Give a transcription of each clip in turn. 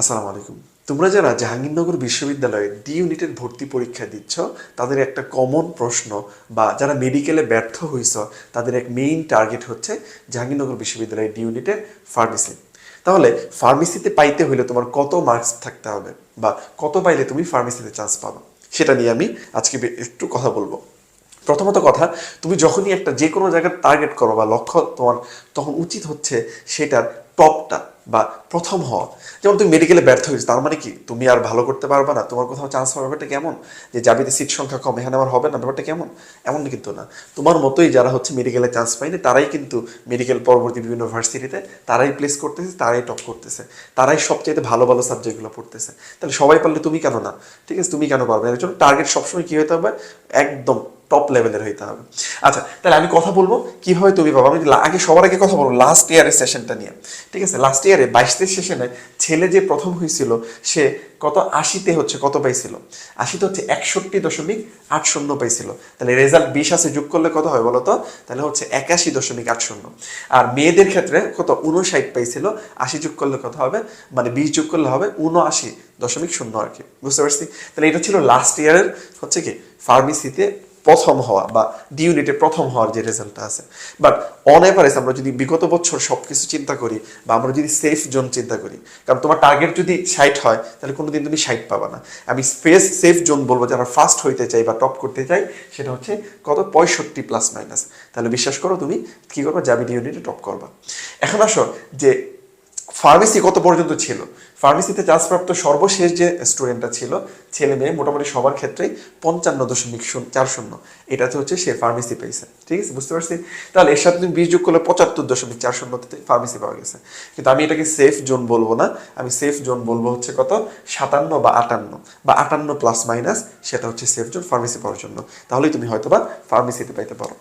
আসসালামু আলাইকুম। তোমরা যারা জাহাঙ্গীরনগর বিশ্ববিদ্যালয়ে ডি ইউনিটের ভর্তি পরীক্ষা দিচ্ছ, তাদের একটা কমন প্রশ্ন বা যারা মেডিকেলে ব্যর্থ হয়েছ তাদের এক মেইন টার্গেট হচ্ছে জাহাঙ্গীরনগর বিশ্ববিদ্যালয়ের ডি ইউনিটের ফার্মেসি তাহলে ফার্মেসিতে পাইতে হইলে তোমার কত মার্কস থাকতে হবে বা কত পাইলে তুমি ফার্মেসিতে চান্স পাবে? সেটা নিয়ে আমি আজকে একটু কথা বলব। প্রথমত কথা, তুমি যখনই একটা যে কোনো জায়গার টার্গেট করো বা লক্ষ্য তোমার, তখন উচিত হচ্ছে সেটার টপটা বা প্রথম হওয়া। যেমন তুমি মেডিকেলে ব্যর্থ হয়েছো, তার মানে কি? তুমি আর ভালো করতে পারবে না। তোমার কোথাও চান্স হওয়ার ব্যাপারটা কেমন? যে যাবিতে সিট সংখ্যা কম, এখানে আমার হবে না, ব্যাপারটা কেমন? এমন কিন্তু না। তোমার মতোই যারা হচ্ছে মেডিকেলে চান্স পায়নি, তারাই কিন্তু মেডিকেল পরবর্তী বিভিন্ন ভার্সিটিতে তারাই প্লেস করতেছে, তারাই টপ করতেছে। তারাই সবচেয়ে ভালো ভালো সাবজেক্টগুলো পড়তেছে। তাহলে সবাই পারলে তুমি কেন না? ঠিক আছে, তুমি কেন পারবে না? এর জন্য টার্গেট সবসময় কী হতে হবে? একদম টপ লেভেলের হইতে হবে। আচ্ছা তাহলে আমি কথা বলব কীভাবে তুমি পাবো আমি আগে সবার আগে কথা বলব লাস্ট ইয়ারের সেশনটা নিয়ে। ঠিক আছে? লাস্ট ইয়ারে বাইশতের সেশনে ছেলে যে প্রথম হয়েছিল, সে কত আশিতে হচ্ছে, কত পাইছিল? আশিতে হচ্ছে একষট্টি দশমিক আট শূন্য পাইছিল। তাহলে রেজাল্ট বিশ আছে, যোগ করলে কত হয় বলতো? তাহলে হচ্ছে একাশি দশমিক আট শূন্য। আর মেয়েদের ক্ষেত্রে কত? উনষাট পাইছিল, আশি যোগ করলে কত হবে? মানে বিশ যোগ করলে হবে উনআশি দশমিক শূন্য আর কি। বুঝতে পারছি? তাহলে এটা ছিল লাস্ট ইয়ারের হচ্ছে কি? ফার্মেসিতে প্রথম হওয়া বা ডি ইউনিটে প্রথম হওয়ার যে রেজাল্টটা আছে। বাট অন এভারেজ আমরা যদি বিগত বছর সব কিছু চিন্তা করি বা আমরা যদি সেফ জোন চিন্তা করি, কারণ তোমার টার্গেট যদি ষাট হয়, তাহলে কোনোদিন তুমি ষাট পাবা না। আমি স্পেস সেফ জোন বলব যারা ফার্স্ট হইতে চাই বা টপ করতে চাই সেটা হচ্ছে কত? পঁয়ষট্টি প্লাস মাইনাস তাহলে বিশ্বাস করো তুমি কি করবা? যাবি ডি ইউনিটে টপ করবা। এখন আসো যে ফার্মেসি কত পর্যন্ত ছিল? ফার্মেসিতে চান্সপ্রাপ্ত সর্বশেষ যে স্টুডেন্টটা ছিল, ছেলে মেয়ে মোটামুটি সবার ক্ষেত্রেই পঞ্চান্ন দশমিক চার শূন্য। এটাতে হচ্ছে সে ফার্মেসি পেয়েছে। ঠিক আছে? বুঝতে পারছি? তাহলে এর সাথে তুমি বিশ যোগ করলে পঁচাত্তর দশমিক চার শূন্যতে ফার্মেসি পাওয়া গেছে। কিন্তু আমি এটাকে সেফ জোন বলব না। আমি সেফ জোন বলব হচ্ছে কত? সাতান্ন বা আটান্ন। বা আটান্ন প্লাস মাইনাস সেটা হচ্ছে সেফ জোন ফার্মেসি পাওয়ার জন্য। তাহলেই তুমি হয়তো বা ফার্মেসিতে পাইতে পারো।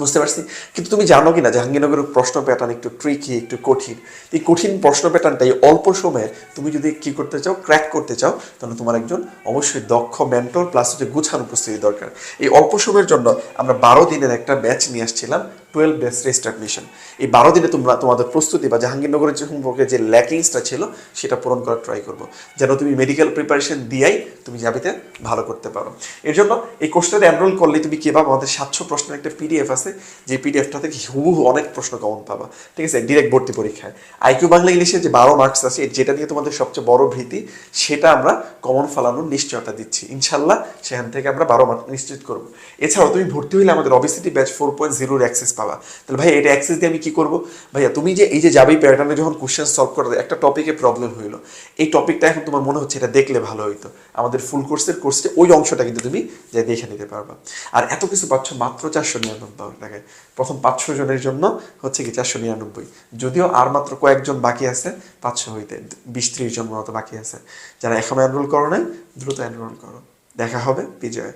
বুঝতে পারছি। কিন্তু তুমি জানো কি না জাহাঙ্গীরনগরের প্রশ্ন প্যাটার্ন একটু ট্রিকি একটু কঠিন। এই কঠিন প্রশ্ন প্যাটার্নটা এই অল্প সময়ে তুমি যদি কি করতে চাও ক্র্যাক করতে চাও, তাহলে তোমার একজন অবশ্যই দক্ষ মেন্টর প্লাস হচ্ছে গুছানো প্রস্তুতি দরকার। এই অল্প সময়ের জন্য আমরা বারো দিনের একটা ব্যাচ নিয়ে আসছিলাম টুয়েলভ ডেজ রেজিস্টার্ড মিশন এই বারো দিনে তোমরা, তোমাদের প্রস্তুতি বা জাহাঙ্গীরনগরের যে সম্পর্কে যে ল্যাকিংসটা ছিল, সেটা পূরণ করার ট্রাই করব। যেন তুমি মেডিকেল প্রিপারেশন দিয়াই তুমি যাবিতে ভালো করতে পারো। এর জন্য এই কোর্সটাতে এনরোল করলে তুমি কি পাবো? আমাদের সাতশো প্রশ্নের একটা পিডিএফ আছে। যে পিডিএফটা থেকে হুবহু অনেক প্রশ্ন কমন পাবা। ঠিক আছে ডিরেক্ট ভর্তি পরীক্ষায়। আইকিউ বাংলা ইংলিশের যে বারো মার্কস আছে যেটা নিয়ে তোমাদের সবচেয়ে বড় ভীতি, সেটা আমরা কমন ফলানোর নিশ্চয়তা দিচ্ছি। ইনশাল্লাহ সেখান থেকে আমরা বারো মার্ক নিশ্চিত করব। এছাড়াও তুমি ভর্তি হলে আমাদের অবিসিটি ব্যাচ ফোর পয়েন্ট জিরোর অ্যাক্সেস পাবা। তাহলে ভাই এটা অ্যাক্সেস দিয়ে আমি কি করব? ভাইয়া, তুমি যে এই যে যাবি প্যাটার্নে যখন কোশ্চেন সলভ করা একটা টপিকে প্রবলেম হইল। এই টপিকটা এখন তোমার মনে হচ্ছে এটা দেখলে ভালো হইতো। আমাদের ফুল কোর্সের কোর্সে ওই অংশটা কিন্তু তুমি যে দেখে নিতে পারবা। আর এত কিছু পাচ্ছ মাত্র চারশো নিরানব্বই। টাকায় প্রথম পাঁচশো জনের জন্য হচ্ছে কি চারশো নিরানব্বই। যদিও আর মাত্র কয়েকজন বাকি আছে, পাঁচশো হইতে বিশ ত্রিশ জন মতো বাকি আছে। যারা এখনও এনরোল করো নাই, দ্রুত এনরোল করো। দেখা হবে বিজয়।